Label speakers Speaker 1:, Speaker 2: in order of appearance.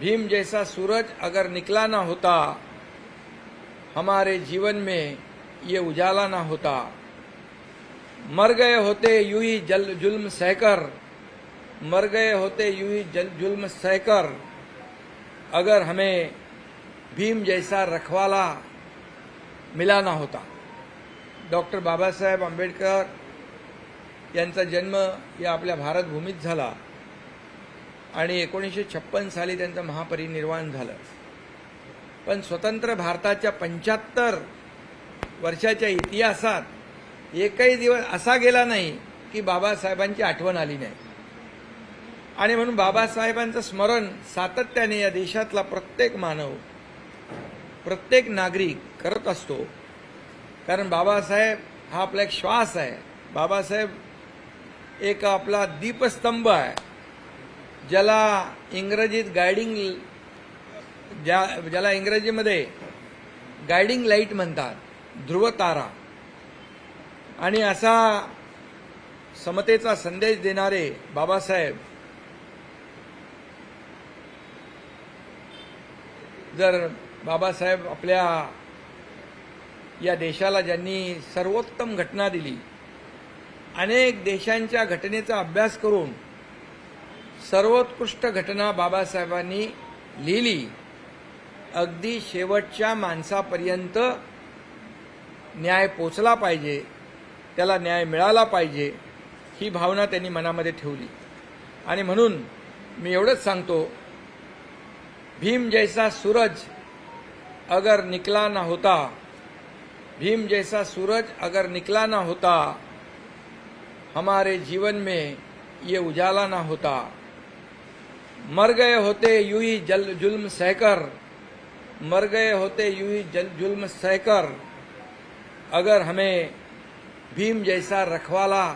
Speaker 1: भीम जैसा सूरज अगर निकला ना होता हमारे जीवन में ये उजाला ना होता। मर गए होते यूं ही जल जुल्म सहकर मर गए होते यूं ही जल जुल्म सहकर अगर हमें भीम जैसा रखवाला मिला ना होता। डॉक्टर बाबासाहेब आंबेडकर यांचा जन्म या आपल्या भारतभूमीत झाला। आणि एकोणीसशे छप्पन साली त्यांचं महापरिनिर्वाण झालं. पण स्वतंत्र भारताच्या पंच्याहत्तर वर्षाच्या इतिहासात एकही दिवस असा गेला नाही की बाबासाहेबांची आठवण आली नाही. आणि म्हणून बाबासाहेबांचं स्मरण सातत्याने या देशातला प्रत्येक मानव प्रत्येक नागरिक करत असतो. कारण बाबासाहेब हा आपला एक श्वास आहे. बाबासाहेब एक आपला दीपस्तंभ आहे. ज्याला इंग्रजीत गायडिंग ज्या ज्याला इंग्रजीमध्ये गायडिंग लाइट म्हणतात ध्रुवतारा. आणि असा समतेचा संदेश देणारे बाबासाहेब जर बाबासाहेब आपल्या या देशाला ज्यांनी सर्वोत्तम घटना दिली अनेक देशांच्या घटनेचा अभ्यास करून सर्वोत्कृष्ट घटना बाबासाहेबांनी लिहिली. अगदी शेवटच्या माणसापर्यंत न्याय पोचला पाहिजे त्याला न्याय मिळाला पाहिजे ही भावना त्यांनी मनामध्ये ठेवली. आणि म्हणून मी एवढंच सांगतो भीम जैसा सूरज अगर निकला ना होता भीम जैसा सूरज अगर निकला ना होता हमारे जीवन में ये उजाला ना होता. मर गए होते यूं ही जल जुल्म सहकर मर गए होते यूं ही जल जुल्म सहकर अगर हमें भीम जैसा रखवाला